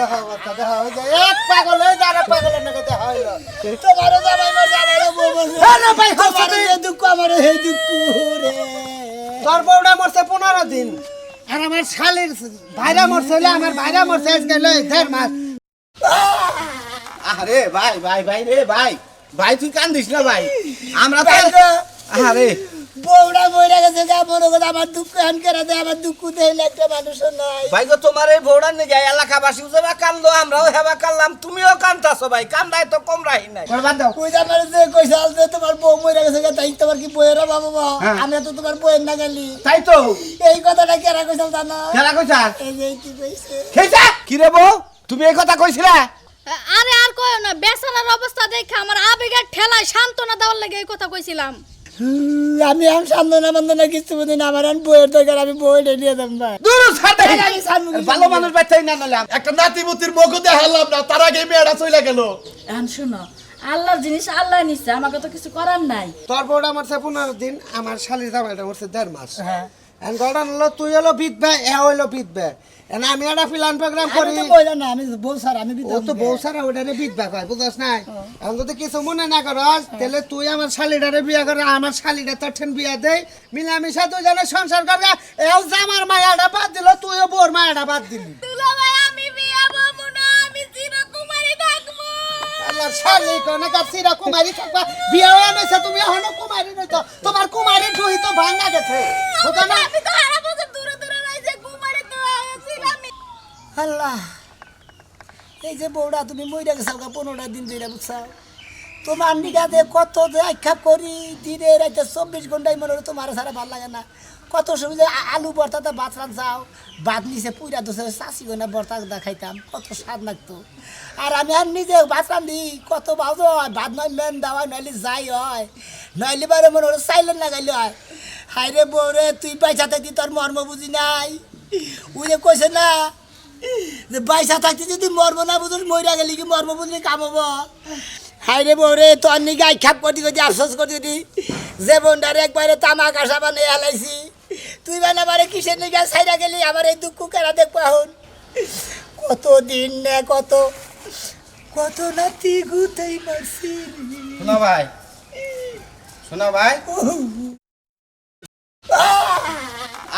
দেখা অবস্থা দেখা হয়ে যায় এক পাগল হয়ে যায় আর পাগলের নাকি দেখা হইল। তোমারও জামাই মারছে আমারও বউ মারছে হ্যাঁ না ভাই, তোমারও হচ্ছে যে দুঃখ আমারও সেই দুঃখ রে। তোর বউটা মরছে পনেরো দিন। আর আমার শালির ভাইরা মরছে হলে আমার ভাইরা মরছে আজকে লই দেড় মাস। আরে ভাই ভাই ভাই রে ভাই। ভাই তুই কান্দিস না ভাই। আমরা তো আরে বউটা মরে গেছে যা মনে করে আমার দুঃখ হান করে দেয় আমার দুঃখ দেয় একটা মানুষও নাই। ভাই গো তোমার এই নিয়ে যায় এলাকাবাসী যাবা কান্দো আমরাও হেবা কানলাম তুমিও কান্দাছো ভাই কান্দায় তো কম রাহি নাই ওই যে আমার যে কইছে আজ যে তোমার বউ মরে গেছে গা, তাই তোমার কি বইয়ের বাবা বাবা হ্যাঁ। আমি তো তোমার বইয়ের না গেলি। তাই তো। এই কথাটা কেরা কইছিল জানো? কইছা এই যে কি কইছে? কি রে বউ? তুমি এই কথা কইছিলা? আরে আর কয় না বেচারার অবস্থা দেখে আমার আবেগের ঠেলায় সান্ত্বনা দেওয়ার লাগে এই কথা কইছিলাম। আমি আম সান্দনা বান্দনা কিছু বুঝি না। আমার আম বইয়ের দরকার আমি বইটা নিয়ে দাম ভাই। দূর কি? ভালো মানুষ বাইতেই না নালে একটা নাতিমতির মুখ দেখালাম না তার আগে মেয়েটা চলে গেল। এখন শোনো আল্লাহর জিনিস আল্লাহ নিচ্ছে আমাকে তো কিছু করার নাই। তোর বউটা মরছে পনেরো দিন আমার শালির জামাইটা মরছে দেড় মাস। হ্যাঁ। এখন গড়ান হলো তুই হলো বিধবে এ হইল বিধবে। এখন আমি একটা প্ল্যান প্রোগ্রাম করি। না আমি বউ স্যার আমি ও তো বউ সারা ওটারে বিধবা কয় বুঝছ নাই? এখন যদি কিছু মনে না করস তাহলে তুই আমার শালিটারে বিয়া করে আমার শালিটা তোর ঠেন বিয়া দেই। মিলামিশা দুজনে সংসার করে এও জামার মায়াটা বাদ দিল তুইও বোর মায়াটা বাদ দিলি। বাবু না শালি কোনে কাছিরা কুমারী থাকবা। বিয়া হয়ে নইছে তুমি এখনও কুমারী নইতো তোমার কুমারী ঠুই তো ভাঙা গেছে। বুঝো না আল্লাহ, এই যে বউটা তুমি মইরা গেছাও গা পনেরোটা দিন ধরে বুঝছাও? তোমার নিগাতে কত যে আক্ষেপ করি, দিনে রাইতে চব্বিশ ঘন্টায় মনে হয় তোমার ছাড়া ভালো লাগে না। কত সময় আলু ভর্তাতে ভাত রান্ধাও ভাত নিচে পুইরা দোষে চাষি গনা ভর্তা দা খাইতাম, কত স্বাদ লাগতো। আর আমি আর নিজে ভাত রান্ধি কত ভাজ হয়, ভাত নয় মেন দেওয়া নইলে যাই হয়, নইলে বারে মনে হলো সাইলেন লাগাইলে হয়। হাই রে বউ তুই পয়সা থাকি তোর মর্ম বুঝি নাই। যে কইছে না যে পয়সা থাকতে যদি মরব না বুঝুন মরিয়া গেলি কি মরব বুঝলি কামাব হাই রে বউ রে তোর নি গাই খাপ করতে করতে আফসোস করতে করতে যে বোনটারে একবারে তামাক আশা বানিয়ে হেলাইছি। তুই মানে আমার কিসের নিগা সাইরা গেলি? আমার এই দুঃখ কেনা দেখব এখন? কত দিন না কত কত নাতি গুতেই মারছি। শোনা ভাই শোনা ভাই।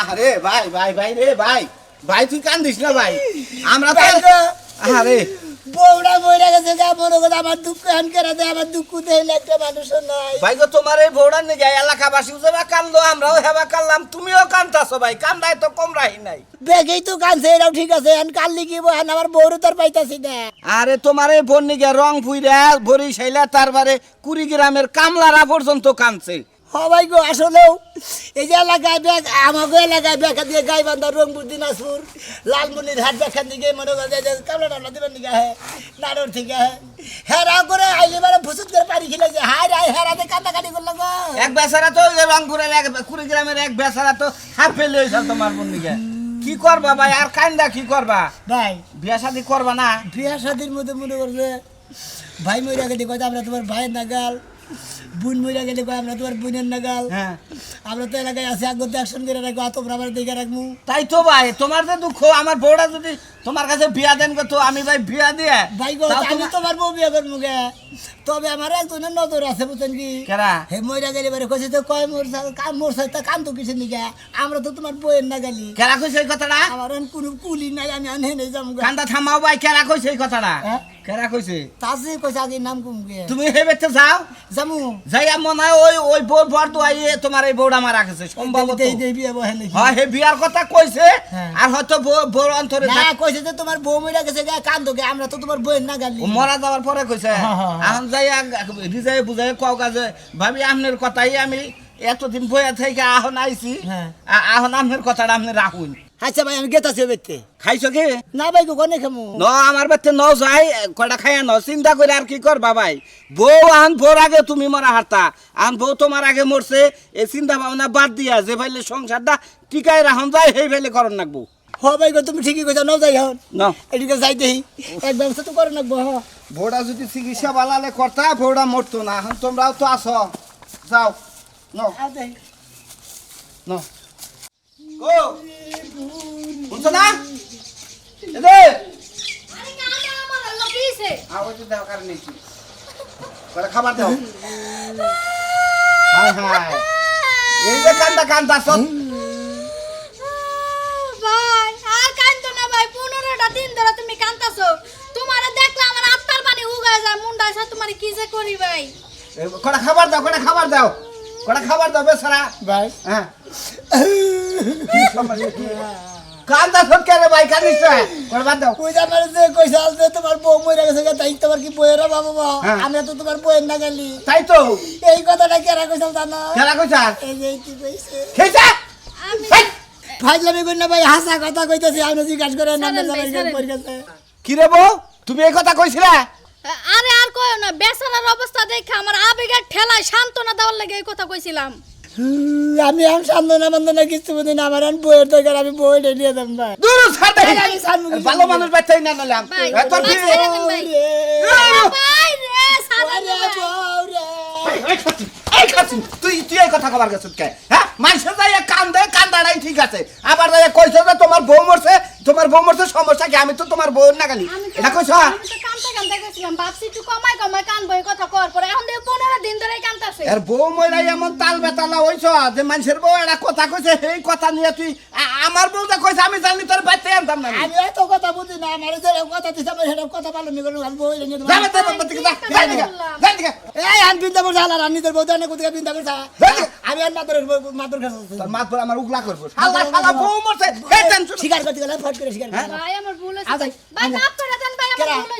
আরে ভাই ভাই ভাই রে ভাই। ভাই তুই কান্দিস না ভাই? আমরা তো আরে বউরা মরে গেছে গা মনে করে আমার দুঃখ হান কেনা দেয় আমার দুঃখ দেয় একটা মানুষও নাই। ভাই গো তোমার এই ভোড়ার নিয়ে যায় এলাকাবাসী যাবা কান্দো আমরাও হেবা কানলাম তুমিও কান্দাছো ভাই কান্দায় তো কম রাহি নাই। বেগেই তো কানছে এরাও ঠিক আছে এখন কাল লিখি বহান আমার বউরও তোর পাইতাছি না। আরে তোমার এই বোন নিগে রং ফুইরা ভরি সাইলা তারপরে কুড়িগ্রামের কামলারা পর্যন্ত কানছে। সবাই গো আসলেও এই যে এলাকায় ব্যাগ আমাকে এলাকায় ব্যাখ্যা দিয়ে গাই বান্ধা রংপুর দিনাজপুর লালমনির হাট ব্যাখ্যা দিকে মনে করে যে কামলা টামলা দেবেন দিকে হ্যাঁ নাড়র থেকে হ্যাঁ। হেরা করে আইলে মানে ভুসুত করে পানি খেলেছে হাই রাই হেরাতে কান্দাকাটি করল গো। এক বেচারা তো যে রংপুরের এক কুড়িগ্রামের এক বেচারা তো হাফ ফেলে হয়েছে তোমার বোন নিগে কি করবা ভাই আর কান্দা কি করবা? ভাই। বিয়া শাদি করবা না? বিয়া শাদির মধ্যে মনে করছে ভাই মরিয়া গেলে কয় আমরা তোমার ভাইয়ের নাগাল। বোন মইরা গেলে কয় আমরা তো আর বোনের নাগাল হ্যাঁ। আমরা তো এলাকায় আছি আগতে অ্যাকশন করে রাখব তোমরা আমার দেখে রাখব। তাই তো ভাই তোমার তো দুঃখ আমার বউটা যদি তোমার কাছে বিয়া দেন তো আমি ভাই বিয়া দিয়ে। ভাই গো আমি তোমার- বউ বিয়ে করব গে। তবে আমার একজনের নজর আছে বুঝছেন কি? কেরা? হে মইরা গেলে বারে কইছে তো কয় মোর কাম মোর সাথে কাম তো কিছু নিগে আমরা তো তোমার বইয়ের না গেলি। কেরা কইছে এই কথাটা? আমার কোনো কুলি নাই আমি আনে নেই যাম গা। কান্দা থামাও ভাই কেরা কইছে এই কথাটা? হ্যাঁ? কেরা কইছে? কইছে আগে নাম কুম গে। তুমি হে বেতে যাও। যামু। যাইয়া মনে হয় ওই ওই বউ বর দোয়াই তোমার এই বউটা মারা গেছে সম্ভবত। দেই বিয়ে বহে নাকি? হ্যাঁ হে বিয়ার কথা কইছে হ্যাঁ। আর হয়তো বউ- বউর অন্তরে না কইছে যে তোমার বউ মইরা গেছে গে কান্দো গে আমরা তো তোমার বইয়ের না গালি মরা যাওয়ার পরে কইছে হ্যাঁ, হ্যাঁ, হ্যাঁ। এখন যাইয়া রিজাই বুঝাই কও কাজে ভাবি আপনার কথাই আমি এতদিন বইয়া থেকে আহন আইছি। হ্যাঁ। আহন আপনার কথাটা আপনি রাখুন। আচ্ছা ভাই আমি গেতাছি বেতে খাইছো কি? না ভাই গো কোনে খামু? ন আমার বাচ্চা ন যাই কটা খাইয়া ন চিন্তা করে আর কি করবা ভাই? বউ আহন বোর আগে তুমি মরা হারতা আহন বউ তোমার আগে মরছে এই চিন্তা ভাবনা বাদ দিয়া যে ভাইলে সংসারটা টিকাই রাখুন যায় সেই ভাইলে করন নাকবো হ ভাই গো তুমি ঠিকই কইছো নাও যাই হন ন এদিকে যাই দেই এক ব্যবস্থা তো করে নাকবো হ বউটা যদি চিকিৎসা বালালে করতা বউটা মরতো না। এখন তোমরাও তো আসো যাও। ন আ দেই ন ও শুনছো না? এদে একটু দাও কারণ নিয়েছি করে খাবার দাও। হায় হায় এই যে কান্দা কান্দা সব ভাই আর কান্দো না ভাই পনেরোটা দিন ধরে তুমি কান্দাছো তোমারে দেখলে আমার আত্মার যায় মুন্ডা এসে তোমার কি যে করি ভাই? কটা খাবার দাও কটা খাবার দাও। কটা খাবার দাও বেসারা ভাই। হ্যাঁ। কি সমস্যা কি? কান্দা সব কে রে ভাই কান্দিস না বাদ দাও। ওই আমার যে কইছে আজ তোমার বউ মরে গেছে তাই তোমার কি বইয়ের বাবা বাবা হ্যাঁ। আমি তো তোমার বইয়ের না গেলি। তাই তো। এই কথাটা কেরা জানো? এই যে কি কইছে? খেয়েছা? আমি ফাজলামি কই না ভাই হাসা কথা কইতেছি আপনি জিজ্ঞাসা কি রে বউ? তুমি এই কথা কইছিলা? আরে আর কয়ো না বেচারার অবস্থা দেখে আমার আবেগের ঠেলায় সান্ত্বনা দেওয়ার লাগে এই কথা কইছিলাম। আমি আমি সান্দনা বান্দনা কিছু বুঝি না আমার বইয়ের দরকার আমি বইটা নিয়ে যাম ভাই। দূর ছাড় আরে, আমি ছাড়বো ভালো মানুষ বাচ্চাই না নিলাম তোর ভাই, রে। তুই তুই এই কথা কবার কে? হ্যাঁ? মানুষের যাই ঠিক আছে। আবার যাই কইছো যে তোমার বউ মরছে তোমার বউ মরছে সমস্যা কি? আমি তো তোমার বউ না গালি তো- এটা কইছ? আমি তো কানতে কানতে গেছিলাম। ভাবছি একটু কমাই কমাই কানবো এই কথা কর পরে। এখন দেখি পনেরো দিন ধরে কান্দাছে এর বউ মইরাই এমন তাল বেতালা হইছ যে মানুষের বউ একটা কথা কইছে সেই কথা নিয়ে তুই আমার বউ যা কইছে আমি জানি তোর বাইতে আনতাম না আমি। এত কথা বুঝি না আমার যে কথা দিছে আমি সেটা কথা পালন করে আমি বইটা নিয়ে যাবে। যাব তো বাবা দিকে যা যাই দিকে যাই দিকে। এই আমি বিন্দা করছে আলার রান্নিদের বউ জানে কোথায় বিন্দা করছে হ্যাঁ। আমি আর মাদর মাদর কাছে তোর আমার উগলা করব। শালা শালা বউ মরছে। এই টেনশন শিকার করতে গেলে ফট করে শিকার হ্যাঁ? ভাই আমার ভুল আচ্ছা, ভাই। মাফ করে দেন ভাই আমার ভুল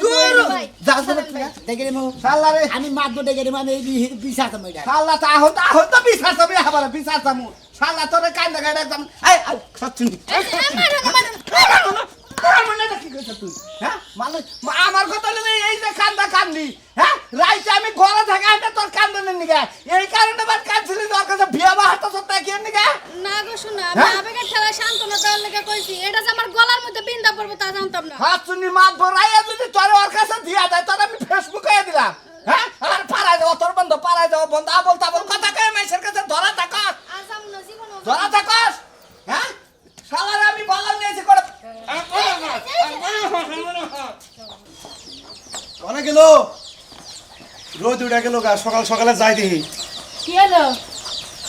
দূর! বলি যা দেখে নেব শালা রে আমি মাদব ডেকে নেব আমি এই পিছাতাম ওইটা শালা তা হতো আহত তো বিশ্বাস আবার বিশ্বাস শালা তোরে কান্দা গাড়ি একদম এই এই সচ্ছিন এই, মারুন, মারুন। হ্যাঁ? আমার কথা এই যে কান্দা কান্দি হ্যাঁ রাইতে আমি ঘরে থাকা এটা তোর কান্দনের নিগা এই কারণে বার কাঁদছিলি তোর কাছে বিয়া বা হাতে সত্তা কি নিগা না গো শোনা হ্যাঁ? আবেগের ঠেলায় সান্ত্বনা দেওয়ার লাগে কইছি এটা যে আমার গলার মধ্যে বিন্দা পড়ব তা জানতাম না হাত শুনি মাত ভরাইয়া যদি তোর ওর কাছে দিয়া দেয় তোর আমি ফেসবুকে দিলাম হ্যাঁ আর পাড়ায় যাও তোর বন্ধ পাড়ায় যাও বন্ধ আবল তাবল কথা কয়ে মেসের কাছে ধরা থাকস আর যাব না জীবনও ধরা থাকস হ্যাঁ শালার আমি বলার নিয়েছি করে অনেক গেল গেল গা সকাল সকালে যাই দেখি। কি হলো?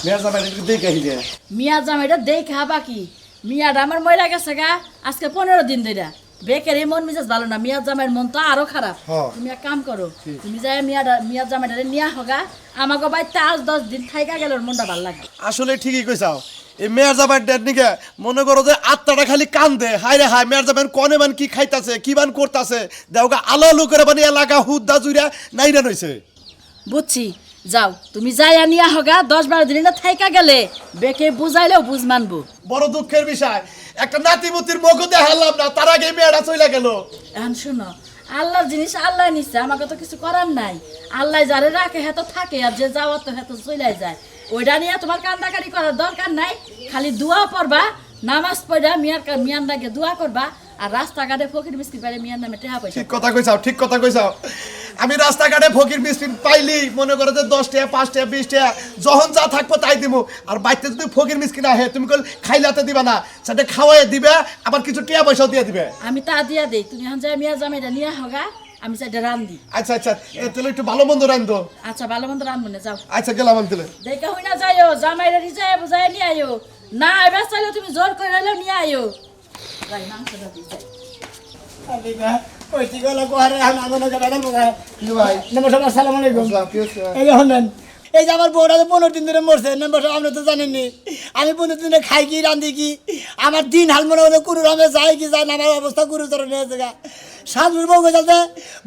মেয়ের জামাই একটু দেখে যে মিয়া জামাইটা দেখা বাকি মিয়াটা আমার ময়রা গেছে গা আজকে পনেরো দিন ধরে বেকের এই মন মেজাজ ভালো না মিয়া জামাইয়ের মন তো আরও খারাপ। তুমি এক কাম করো তুমি যাই মিয়া মিয়া জামাইটারে নিয়া হগা আমাকে বাড়িতে আজ দশ দিন থাইকা গেল মনটা ভালো লাগে। আসলে ঠিকই কইছাও এই মেয়ের জামাই ডেট নিকে মনে করো যে আত্মাটা খালি কান্দে। হায় রে হায় মেয়ের জামাই কনে মান কি খাইতাছে কি বান করতাছে? দেওগা আলো আলো করে বানি এলাকা হুদ্দা জুড়া নাইরা নইছে। বুঝছি। যাও তুমি যাই নিয়া হগা দশ বারো দিন না থাইকা গেলে। বেকে বুঝাইলেও বুঝ মানবো। বড় দুঃখের বিষয় একটা নাতিমতির মুখ দেখালাম না তার আগে মেয়েটা চলে গেল। এখন শোনো আল্লাহর জিনিস আল্লাহ নিচ্ছে আমাকে তো কিছু করার নাই। আল্লাহ যারে রাখে হ্যাঁ তো থাকে আর যে যাওয়ার তো হ্যাঁ তো চলে যায়। ওইটা নিয়ে তোমার কান্দাকারি করার দরকার নাই খালি দোয়া পড়বা নামাজ পড়া মিয়ার কা- মিয়ার নাগে দোয়া করবা আর রাস্তাঘাটে ফকির মিস্ত্রি পারে মিয়ার নামে টেহা পয়সা ঠিক কথা কইছাও ঠিক কথা কইছাও। আমি রাস্তাঘাটে ফকির বিস্কিট পাইলি মনে করো যে দশ টাকা পাঁচ টাকা বিশ টাকা যখন যা থাকব তাই দিব আর বাড়িতে যদি ফকির মিসকিন আহে তুমি কল খাইলাতে দিবা না সেটা খাওয়াই দিবে আবার কিছু টিয়া পয়সাও দিয়ে দিবে। আমি তা দিয়া দেই তুমি এখন যাই মিয়া জামাইটা নিয়ে হগা আমি সেটা রান্ধি। আচ্ছা আচ্ছা এ, তাহলে একটু ভালো মন্দ রান্ধো। আচ্ছা ভালো মন্দ রান্ধবো না যাও। আচ্ছা গেলাম আমি তাহলে। দেখে হই না যাইও জামাইরা রিজায় বুঝাই নিয়ে আইও। না এবার চাইলেও তুমি জোর করে নিয়ে আইও। যাই মাংসটা দিয়ে যাই। না এই যে আমার বউটা পনেরো দিন ধরে মরছে নম্বর আপনি তো জানেননি আমি পনেরো দিনে খাই কি রান্ধি কি আমার দিন হাল মনে হলে কোনো রকমে যায় কি যায় না আমার অবস্থা গুরুতর হয়েছে গা শাশুর বউ গেছে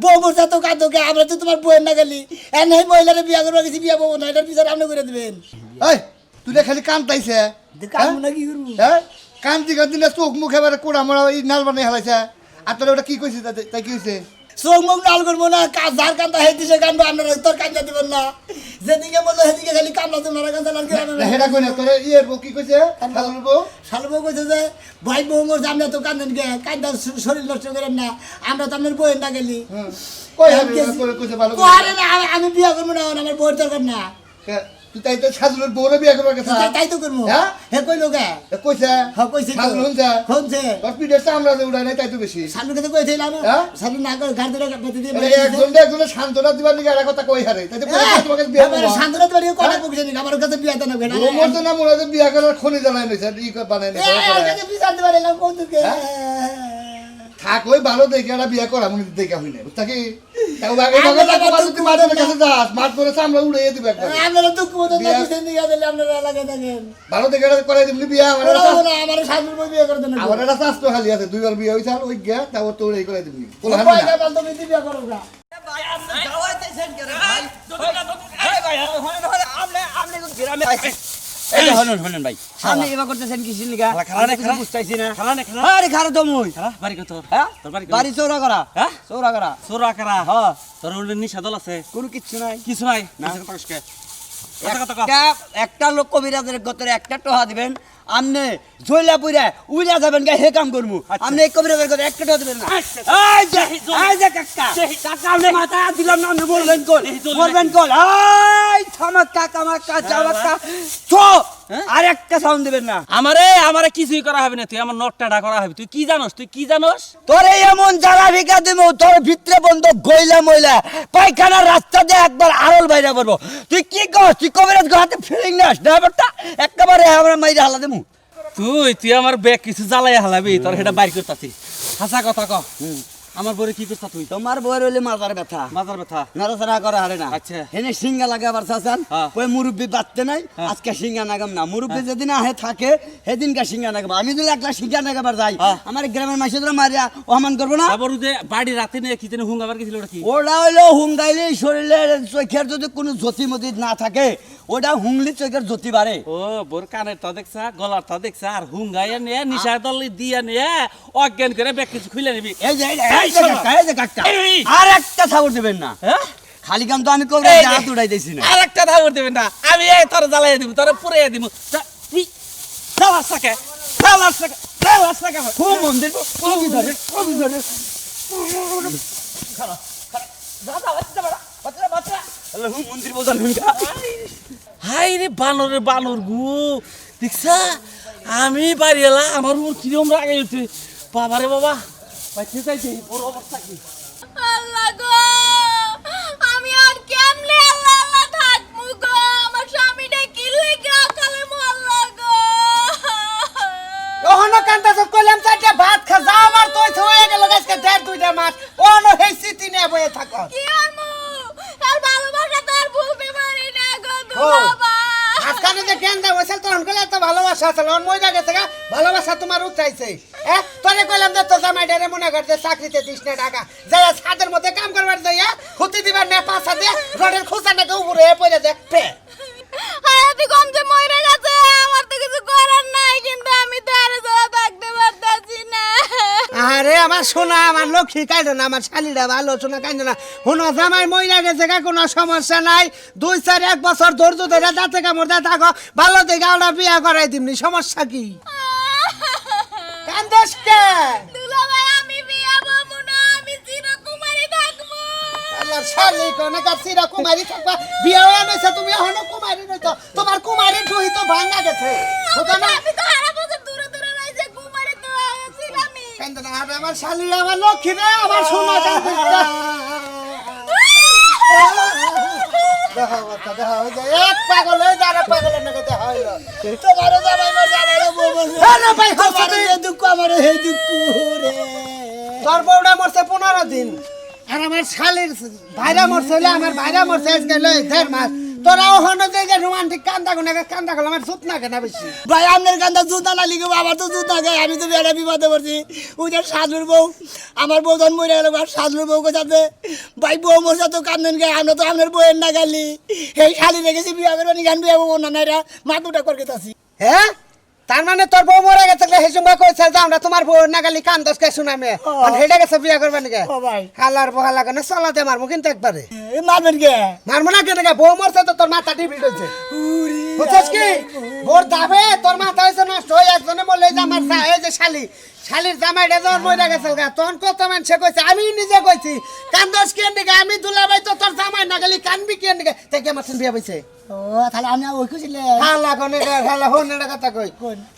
বউ মরছে তো কাঁদোকে আমরা তো তোমার বউয়ের না গেলি এনে এই মহিলারে বিয়া করব গেছি বিয়া বউ না এটার পিছনে আপনি করে দেবেন এই তুই খালি কান তাইছে কামু না কি করব? হ্যাঁ? কান দিকে দিলে চোখ মুখ এবারে কোড়া মোড়া এই নাল বানাই হেলাইছে। আর তোর ওটা কি কইছে তাতে- তাই কি হয়েছে চোখ মুখ লাল করব না কাজ যার কান্দা হেদিকে দিছে কান্দবো আপনারা তোর কান্দা দিবেন না। যেদিকে বলল সেদিকে খালি কান্দা দেবেন না কান্দা লাল করে হেডা কই না তোর ইয়ে বউ কি কইছে? শাশুড়ি বউ? শালবউ কইছে যে ভাই বউ মরছে আমরা তো কান্দেন গে কান্দা শরীর নষ্ট করেন না আমরা তো আপনার বউয়ের না গেলি। কই আমি না বিয়া করব না আমার বউয়ের দরকার না। তুই তাই তো সাজুলের বউরে বিয়ে করবার কথা। তাই- তো করব হ্যাঁ? হে কইলো গে এ কইছে? হ্যাঁ কইছে। সাজুল হইছে হইছে। তোর পিঠের চামড়া উড়াই নাই তাই তো বেশি। সালুকে তো কইছিল না হ্যাঁ? সালু না করে গান ধরে বেঁধে দিয়ে একজন একজনের সান্ত্বনা দিবার লিগে একটা কথা কই হারে? তাই তো তোমাকে বিয়ে করব। শান্তনাথ বাড়ি কথা বলছে নি আমার কাছে বিয়ে দেন না। রোমর তো না মনে বিয়ে করার খনি জ্বালাই নিছে ই করে বানাই নিছে আমার কাছে বিয়ে জানতে পারে না কোন দিকে থাক ওই ভালো দেখে একটা বিয়ে করা মনে দেখা হইলে বুঝতা কি মাঠের কাছে যাস মাঠ করে চামড়া উড়াইয়ে দিবে আপনারা দুঃখ মতো না বিয়ে- বুঝেন দিকে দিলে আপনারা এলাকায় থাকেন ভালো দেখে একটা করাই দিবি বিয়ে আমার আমার শাশুর বই বিয়ে করে দেন আমার একটা স্বাস্থ্য খালি আছে দুইবার বিয়ে হয়েছে আর ওই গিয়া তাও তোর এই করে দিবি কোলা পয়সা পাল তুমি বিয়ে করো না এই হনুন হনুন ভাই আপনি এবার করতেছেন কি সিলিকা খালা কিছু বুঝতেছি না। আরে খারা তো মুই। বাড়ি কত হ্যাঁ? তোর বাড়ি বাড়ি চৌরা করা হ্যাঁ? চৌরা করা সোরা কারা তোর ওর নিশা দল আছে? কোনো কিছু নাই। কিছু নাই? একটা লোক কবিরাজের গতরে একটা টোহা দিবেন আমনে জইলা পুরা উইলা যাবেন গে হে কাম করমু। আমনে এই কবিরাজের গতরে একটা টোহা দিবেন না। এই যে এই যে কাকা কাকা আমনে। মাথা দিলাম না আপনি বলবেন কোন বলবেন কোন এই থামাক কাকা মাকা চামাকা চো আর একটা সাউন্ড দিবেন না। আমারে আমারে কিছুই করা হবে না। তুই আমার নটটা করা হবে। তুই কি জানোস? তুই কি জানোস? তোরে এমন জ্বালা ভিকা দিব তোর ভিতরে বন্ধ গইলা মইলা। পায়খানার রাস্তা দিয়ে একবার আড়ল বাইরে পড়ব তুই কি কর তুই কবিরাজ হাতে ফিলিং নাস ড্রাইভারটা একেবারে আমরা মাইরে হালা দেবো তুই তুই আমার ব্যাগ কিছু জ্বালাই হালাবি তোর সেটা বাইর করতাছি। হাসা কথা ক। আমার বরে কি করতা তুই? তোমার রইলে মাথার ব্যথা। মাজার ব্যথা। নাড়াচাড়া করে হারে না। আচ্ছা। হেনে সিঙ্গা লাগে আবার চাচান হ্যাঁ। ওই মুরব্বি বাঁচতে নাই আজকে সিঙ্গা নাগাম না। মুরব্বি যেদিন আহে থাকে সেদিনকে সিঙ্গা নাগাম। আমি যদি একলা সিঙ্গা নাগাবার যাই হ্যাঁ। আমার গ্রামের মাসে ধরে মারিয়া অমান করব না। আবার যে বাড়ি রাতে নিয়ে কি হুঙ্গাবার গেছিল ওটা কি? ওটা হইল হুঙ্গাইলে শরীরের চোখের যদি কোনো জ্যোতি মতি না থাকে ওটা হুংলি চোখের জ্যোতি বাড়ে। ও বোর কানের তা দেখছা গলার তা দেখছা আর হুঙ্গাইয়া নিয়ে নিশা দল দিয়া নিয়ে অজ্ঞান করে ব্যাগ কিছু খুলে নিবি। এই যে এই যে- এই যে। কাকা। আর একটা ছাগল দেবেন না। হ্যাঁ? খালি কাম তো আমি কবরে। হাত উঠাই দিছি না। আর একটা ধাবর দেবেন না। আমি এই তোর জ্বালাই দিব তোর পুরে দিব। তুই সাকে মন্দির আল্লাহ। হাই রে বানরের বানর গু। দেখছা? আমি বাড়ি এলাম আমার উপর কিরম রাগে উঠে বাবা রে বাবা বাইতে চাইছে বড় অবস্থা কি? আল্লাহ গো আমি আর কেমনে আল্লাহ আল্লাহ থাকব গো? আমার স্বামীটা কি লেগে অকালে মরলো গো? ওহনো কান্দাস কইলাম চারটা ভাত খা যা আমার তুই গেল আজকে দেড় দুইটা মাস ওহনো হেই সিটি বয়ে থাকো। কি আর আজকানে যে জ্ঞান দেওয়া হয়েছিল তখন কইলে তো ভালোবাসা অন মইরা গেছে গা ভালোবাসা তোমার উঠাইছে। হ্যাঁ তোরে কইলাম যে তো জামাই ডেরে মনে করতে চাকরিতে দিস না টাকা। যাই ছাদের মধ্যে কাম করবার যাইয়া খুঁতি দিবার না দিয়ে রডের খুঁচা নাকি উপরে পড়ে দেখ পে। হায়াতি কম যে মরে আমার সোনা আমার লক্ষ্মী কাইdo না আমার শালিরা ভালো সোনা কাইdo না। হুনো জামাই মইরা গেছে কোনো সমস্যা নাই। দুই চার এক বছর ধৈর্য ধরে যাতে কামড় দে থাকো। ভালো দেখে আমরা বিয়া করাই দিমনি সমস্যা কি? কান্দস কে দুলাভাই আমি বিয়া বাবু না আমি চিরকুমারী থাকব। আল্লাহ শালি কোনে কাছিরা কুমারী থাকবা? বিয়া হয়ে নইছে তুমি এখনও কুমারী নইতো তোমার কুমারী ঢুই তো ভাঙা গেছে। বুঝো না ছিলামই কান্দো না আরে আমার শালি আমার লক্ষ্মী রে আমার সোনা কান্দস দেখা বাচ্চা দেখা হয়ে যায় এক পাগল হয়ে যায় আরেক পাগলের নাকি দেখা হইল। তোমারও জামাই মর জামাইরও বউ মরছে হ্যাঁ না ভাই, হচ্ছে আমারও এই দুঃখ আমারও এই দুঃখ রে। তোর বউটা মরছে পনেরো দিন আর আমার শালির ভাইরা মরছে আমার ভাইরা মরছে আজকে দেড় মাস। তোরা ওখানে যে রোমান্টিক কান্দা গুনে কান্দা করলাম আমার সুত না কেনা বেশি। ভাই আপনার কান্দা জুতা না লিখে আমার তো জুতা গায়ে আমি তো বেড়া বিপদে পড়ছি ওই যে সাজুর বউ আমার বউ যখন মরে গেল আর সাজুর বউ যাবে ভাই বউ মরছে তো কান্দেন গে আমরা তো আপনার বউয়ের না গালি এই শালি রেখেছি বিয়া করব নি গান বিয়া করব না নাইরা মাতুটা করে গেছি হ্যাঁ? তার মানে তোর বউ মরে গেছে সেই সময় কইছে যে আমরা তোমার বউ নাগালি কান দশ কে শুনামে ও। হেডে গেছে বিয়া করবে নাকি ও ভাই। লাগে না কেন চলাতে মারবো কিন্তু একবারে। মারবেন কে মারবো না কেন বউ মরছে তো তোর মাথা হয়েছে উরি বুঝছিস কি? ভোর দাবে তোর মাথা হয়েছে নষ্ট হয়ে একজনে বললে যে আমার এই যে শালি শালির জামাইটা যখন মরে গেছে গা। তখন কত মানুষে কইছে আমি নিজে কইছি কান্দস কেন দিকে আমি দুলাভাই তো তোর জামাই না গেলি কানবি কেন দিকে তাই কি বিয়ে হয়েছে ও তাহলে আমি ওই খুঁজলে হালা কোনে হালা হন এটা কথা কই।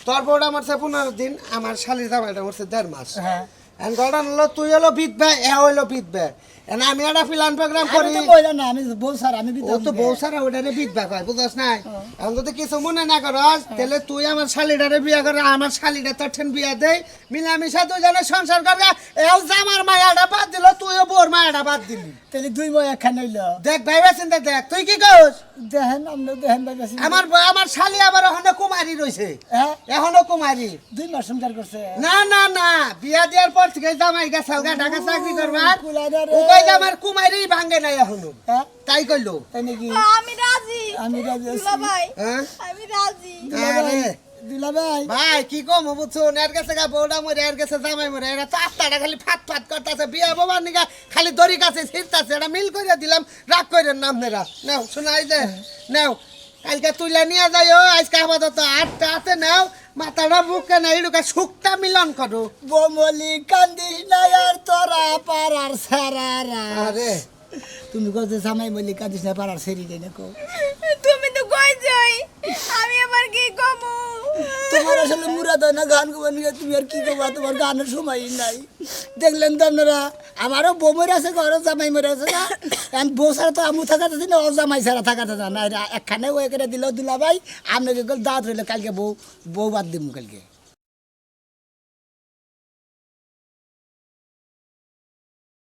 তোর বউটা মরছে পনেরো দিন আমার শালির জামাইটা মরছে দেড় মাস। হ্যাঁ। এখন গড়ান হলো তুই হলো বিধবে এ হইল বিধবে। এখন আমি একটা প্ল্যান প্রোগ্রাম করি। বললাম না আমি বউ স্যার আমি ও তো বউ সারা ওটারে বিধবা কয় বুঝছ নাই? এখন যদি কিছু মনে না করস তাহলে তুই আমার শালিটারে বিয়া করে আমার শালিটা তোর ঠেন বিয়া দেই। মিলামিশা দুজনে সংসার করে এও জামার মায়াটা বাদ দিল তুইও বোর মায়াটা বাদ দিলি। তাহলে দুই বই একখান হইল। দেখ ভাইবা চিন্তা দেখ তুই কি কস দেখেন আমরা দেখেন ভাই আমার আমার শালি আবার এখনও কুমারী রইছে। হ্যাঁ? এখনও কুমারী। দুই মাস সংসার করছে। না না না বিয়া দেওয়ার পর থেকে জামাই গা ঢাকা চাকরি করবা কুলাইরা রে। ও কই যে আমার কুমারী ভাঙ্গে নাই এখনও। হ্যাঁ? তাই কইলো। তাই নাকি? আমি রাজি। আমি রাজি আছি। ভাই হ্যাঁ? আমি রাজি। আরে। দিলা ভাই ভাই কি কম বুঝছ এর কাছে গা বউটা মরে এর কাছে জামাই মরে এরা আত্মাটা খালি ফাট ফাট করতেছে বিয়া বাবার নিগা খালি দড়ি কাছে ছিঁড়তাছে এটা মিল করে দিলাম রাগ করে নাম নেরা নাও শোনাই যে নাও কালকে তুলে নিয়ে যাইও আজকে আপাতত আটটা আছে নাও মাথাটা বুকে নাই এইটুকা সুখটা মিলন করো। বমলি কান্দিস না আর তোরা পারার সারারা আরে। তুমি কত জামাই বলি কান্দিস না পারার সেরি দেই না কো তুমি তো কই যাই আমি আবার কি কমু? তোমার আসলে মুরাদ হয় না, গান নিয়ে তুমি আর কি করবা? তোমার গানের সময় নাই। দেখলেন তো আপনারা, আমারও বউ মরে আছে ঘরও জামাই মরে আছে না? এখন বউ ছাড়া তো আমু থাকাতে দিন ও জামাই ছাড়া থাকাতে না। না একখানে ওই করে দিল দিলা ভাই আপনাকে দাঁত হইলে কালকে বউ বউ বাদ দিব কালকে।